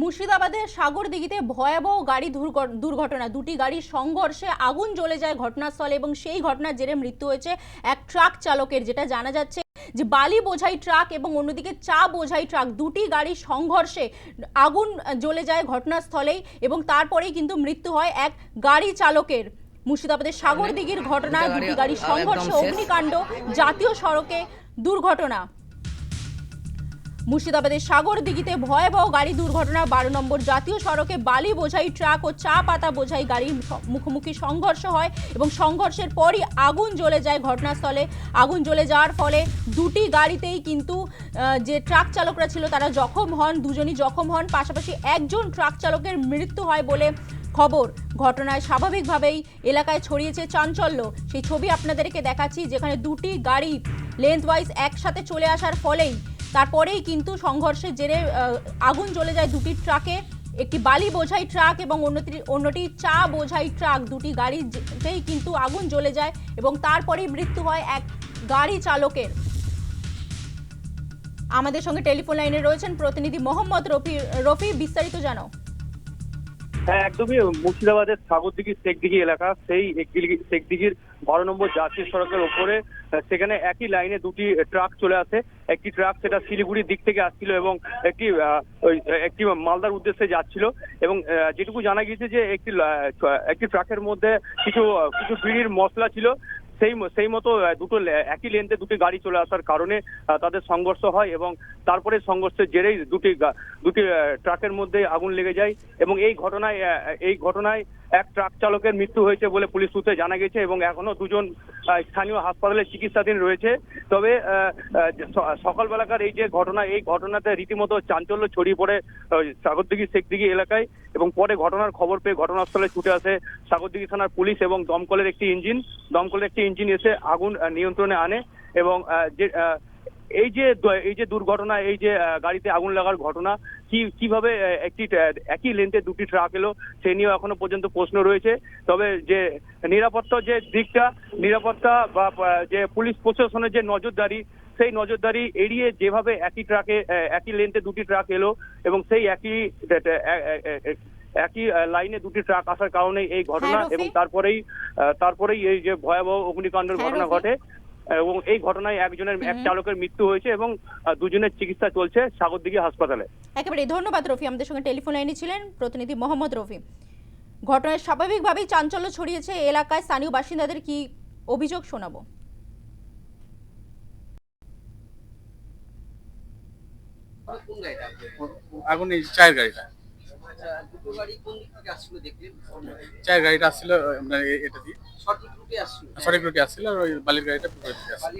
মুর্শিদাবাদের সাগরদিঘিতে ভয়াবহ গাড়ি দুর্ঘটনা। দুটি গাড়ির সংঘর্ষে আগুন জ্বলে যায় ঘটনাস্থলে এবং সেই ঘটনার জেরে মৃত্যু হয়েছে এক ট্রাক চালকের যেটা জানা যাচ্ছে যে বালি বোঝাই ট্রাক এবং অন্যদিকে চা বোঝাই ট্রাক দুটি গাড়ির সংঘর্ষে আগুন জ্বলে যায় ঘটনাস্থলেই এবং তারপরেই কিন্তু মৃত্যু হয় এক গাড়ি চালকের। মুর্শিদাবাদের সাগরদিঘির ঘটনা দুটি গাড়ি গাড়ির সংঘর্ষে। অগ্নিকাণ্ড জাতীয় সড়কে দুর্ঘটনা। মুর্শিদাবাদের সাগর দিঘিতে ভয়াবহ গাড়ি দুর্ঘটনা, বারো নম্বর জাতীয় সড়কে বালি বোঝাই ট্রাক ও চা পাতা বোঝাই গাড়ির মুখোমুখি সংঘর্ষ হয় এবং সংঘর্ষের পরই আগুন জ্বলে যায় ঘটনাস্থলে। আগুন জ্বলে যাওয়ার ফলে দুটি গাড়িতেই কিন্তু যে ট্রাক চালকরা ছিল তারা জখম হন, দুজনই জখম হন। পাশাপাশি একজন ট্রাক চালকের মৃত্যু হয় বলে খবর। ঘটনায় স্বাভাবিকভাবেই এলাকায় ছড়িয়েছে চাঞ্চল্য। সেই ছবি আপনাদেরকে দেখাচ্ছি, যেখানে দুটি গাড়ি লেন্থ ওয়াইজ একসাথে চলে আসার ফলেই তারপরেই কিন্তু সংঘর্ষের জেরে আগুন জ্বলে যায় দুটি ট্রাকে। একটি বালি বোঝাই ট্রাক এবং অন্যটি অন্যটি চা বোঝাই ট্রাক। দুটি গাড়িতেই কিন্তু আগুন জ্বলে যায় এবং তারপরেই মৃত্যু হয় এক গাড়ি চালকের। আমাদের সঙ্গে টেলিফোন লাইনে রয়েছেন প্রতিনিধি মোহাম্মদ রফি রফি, বিস্তারিত জানাও। হ্যাঁ একদমই। মুর্শিদাবাদের সাগরদিঘি শেখদিঘি এলাকা, সেই শেখদিঘির বারো নম্বর জাতীয় সড়কের ওপরে সেখানে একই লাইনে দুটি ট্রাক চলে আসে। একটি ট্রাক সেটা শিলিগুড়ির দিক থেকে আসছিল এবং একটি একটি মালদার উদ্দেশ্যে যাচ্ছিল এবং যেটুকু জানা গিয়েছে যে একটি একটি ট্রাকের মধ্যে কিছু কিছু বিড়ির মশলা ছিল। সেই সেই মতো দুটো একই লেনতে দুটি গাড়ি চলে আসার কারণে তাদের সংঘর্ষ হয় এবং তারপরে সংঘর্ষের জেরেই দুটি দুটি ট্রাকের মধ্যে আগুন লেগে যায় এবং এই ঘটনায় এই ঘটনায় এক ট্রাক চালকের মৃত্যু হয়েছে বলে পুলিশ সূত্রে জানা গেছে এবং এখনও দুজন স্থানীয় হাসপাতালে চিকিৎসাধীন রয়েছে। তবে সকালবেলাকার এই যে ঘটনা, এই ঘটনাতে রীতিমতো চাঞ্চল্য ছড়িয়ে পড়ে সাগরদিঘি শেখদিঘি এলাকায় এবং পরে ঘটনার খবর পেয়ে ঘটনাস্থলে ছুটে আসে সাগরদিঘি থানার পুলিশ এবং দমকলের একটি ইঞ্জিন। দমকলের একটি ইঞ্জিন এসে আগুন নিয়ন্ত্রণে আনে এবং যে এই যে এই যে দুর্ঘটনা, এই যে গাড়িতে আগুন লাগার ঘটনা, কি, কীভাবে একটি একই লেন্থে দুটি ট্রাক এলো, সে নিয়েও এখনও পর্যন্ত প্রশ্ন রয়েছে। তবে যে নিরাপত্তা যে দিকটা, নিরাপত্তা বা যে পুলিশ প্রশাসনের যে নজরদারি, সেই নজরদারি এড়িয়ে যেভাবে একই ট্রাকে একই লেন্থে দুটি ট্রাক এলো এবং সেই একই একই লাইনে দুটি ট্রাক আসার কারণে এই ঘটনা হ্যাঁ, এবং তারপরেই তারপরেই এই যে ভয়াবহ অগ্নিকাণ্ডের হ্যাঁ, ঘটনা ঘটে। এবং এই ঘটনায় একজনের এক চালকের মৃত্যু হয়েছে এবং দুজনের চিকিৎসা চলছে সাগরদিঘি হাসপাতালে। একেবারে ধন্যবাদ রফি আমাদের সঙ্গে টেলিফোন লাইনে ছিলেন প্রতিনিধি মোহাম্মদ রফি। ঘটনায় স্বাভাবিকভাবেই চাঞ্চল্য ছড়িয়েছে এলাকায়। স্থানীয় বাসিন্দাদের কি অভিযোগ শোনাবো? আগুন এই চায়ের গাড়িটা। চায়ের গাড়িটা আসছিল আপনার এটা দিয়ে। সঠিক রুটে আসছিল সঠিক রুটে আসছিল আর ওই বালির গাড়িটা পুকুরের আসছিল।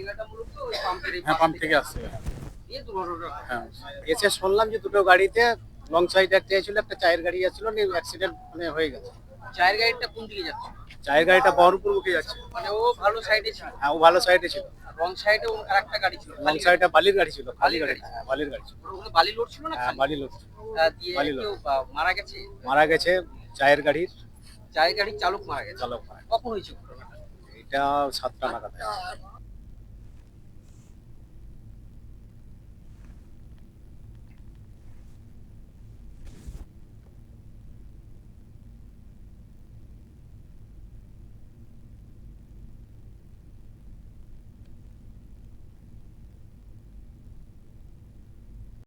হ্যাঁ পাম্প থেকে আসছিল। হ্যাঁ। এসে শুনলাম যে দুটো গাড়িতে লং সাইড একটা ছিল একটা চায়ের গাড়ি যাচ্ছিল অ্যাক্সিডেন্ট মানে হয়ে গেছে। চায়ের গাড়িটা কোন দিকে যাচ্ছে? চায়ের গাড়িটা বহরমপুর মুখে যাচ্ছে? মানে ও ভালো সাইডে ছিল। হ্যাঁ ও ভালো সাইডে ছিল। রং সাইডে ওর আরেকটা গাড়ি ছিল রং সাইডটা বালির গাড়ি ছিল খালি বালির গাড়ি। হ্যাঁ বালির গাড়ি ছিল। ওখানে বালি লোড ছিল না হ্যাঁ বালি লোড দিয়ে বালি লোড। কেউ মারা গেছে? মারা গেছে চায়ের গাড়ির। চায়ের গাড়ির চালক মারা গেছে? চালক মারা। কখন হয়েছে এটা সাতটা নাগাদ।